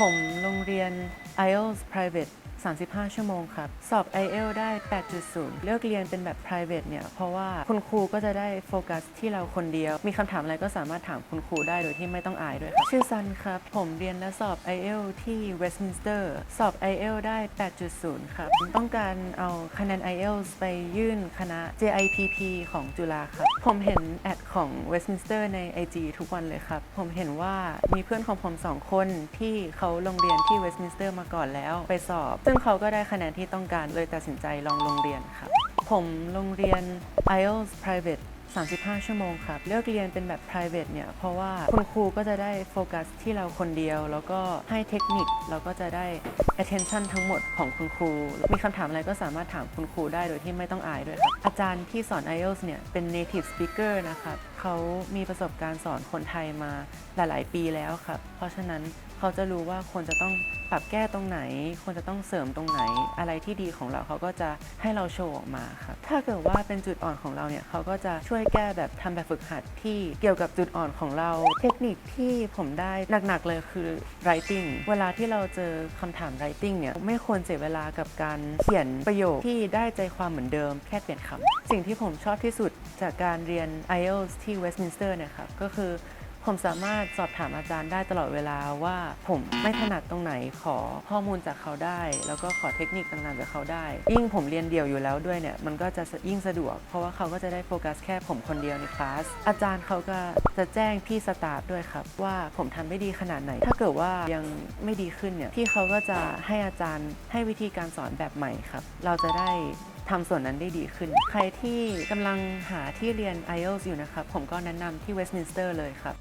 ผมโรงเรียน IELTS Private 35 ชั่วโมงครับ สอบ i e l t ได้ 8.0 เลือกเรียนเป็นแบบ private เนี่ย เพราะว่าคุณครูก็จะได้โฟกัสที่เราคนเดียว มีคำถามอะไรก็สามารถถามคุณครูได้โดยที่ไม่ต้องอายด้วยครับชื่อซันครับ ผมเรียนและสอบ i e l t ที่ Westminster สอบ i e l t ได้ 8.0 ครับ ต้องการเอาคะแนน IELTS ไปยื่นคณะ JIPP ของจุฬาครับ ผมเห็นแอดของ Westminster ใน IG ทุกวันเลยครับ ผมเห็นว่ามีเพื่อนของผมสองคนที่เขาลงเรียนที่ Westminster มาก่อนแล้วไปสอบซึ่งเขาก็ได้คะแนนที่ต้องการเลยตัดสินใจลองลงเรียนครับ ผมลงเรียน IELTS Private 35 ชั่วโมงครับ เลือกเรียนเป็นแบบ private เนี่ย เพราะว่าคุณครูก็จะได้โฟกัสที่เราคนเดียว แล้วก็ให้เทคนิคแล้วก็จะได้ attention ทั้งหมดของคุณครู มีคำถามอะไรก็สามารถถามคุณครูได้โดยที่ไม่ต้องอายด้วยครับ อาจารย์ที่สอน IELTS เนี่ย เป็น native speaker นะครับ เขามีประสบการณ์สอนคนไทยมาหลาย ๆ ปีแล้วครับ เพราะฉะนั้นเขาจะรู้ว่าควรจะต้องปรับแก้ตรงไหน ควรจะต้องเสริมตรงไหน อะไรที่ดีของเราเขาก็จะให้เราโชว์ออกมาครับถ้าเกิดว่าเป็นจุดอ่อนของเราเนี่ยเขาก็จะช่วยแก้แบบทำแบบฝึกหัดที่เกี่ยวกับจุดอ่อนของเรา เทคนิคที่ผมได้หนัก ๆ เลยคือ writing เวลาที่เราเจอคำถาม writing เนี่ยไม่ควรเสียเวลากับการเขียนประโยคที่ได้ใจความเหมือนเดิมแค่เปลี่ยนคำสิ่งที่ผมชอบที่สุดจากการเรียน IELTS ที่ Westminster เนี่ยครับก็คือผมสามารถสอบถามอาจารย์ได้ตลอดเวลาว่าผมไม่ถนัดตรงไหนขอข้อมูลจากเขาได้ แล้วก็ขอเทคนิคต่างๆจากเขาได้ ยิ่งผมเรียนเดี่ยวอยู่แล้วด้วยเนี่ยมันก็จะยิ่งสะดวก เพราะว่าเขาก็จะได้โฟกัสแค่ผมคนเดียวในคลาสอาจารย์เขาก็จะแจ้งพี่สตาฟด้วยครับ ว่าผมทำไม่ดีขนาดไหน ถ้าเกิดว่ายังไม่ดีขึ้นเนี่ยพี่เขาก็จะให้อาจารย์ให้วิธีการสอนแบบใหม่ครับ เราจะได้ ทำส่วนนั้นได้ดีขึ้น ใครที่กำลังหาที่เรียน IELTS อยู่นะครับ ผมก็แนะนำที่ Westminster เลยครับ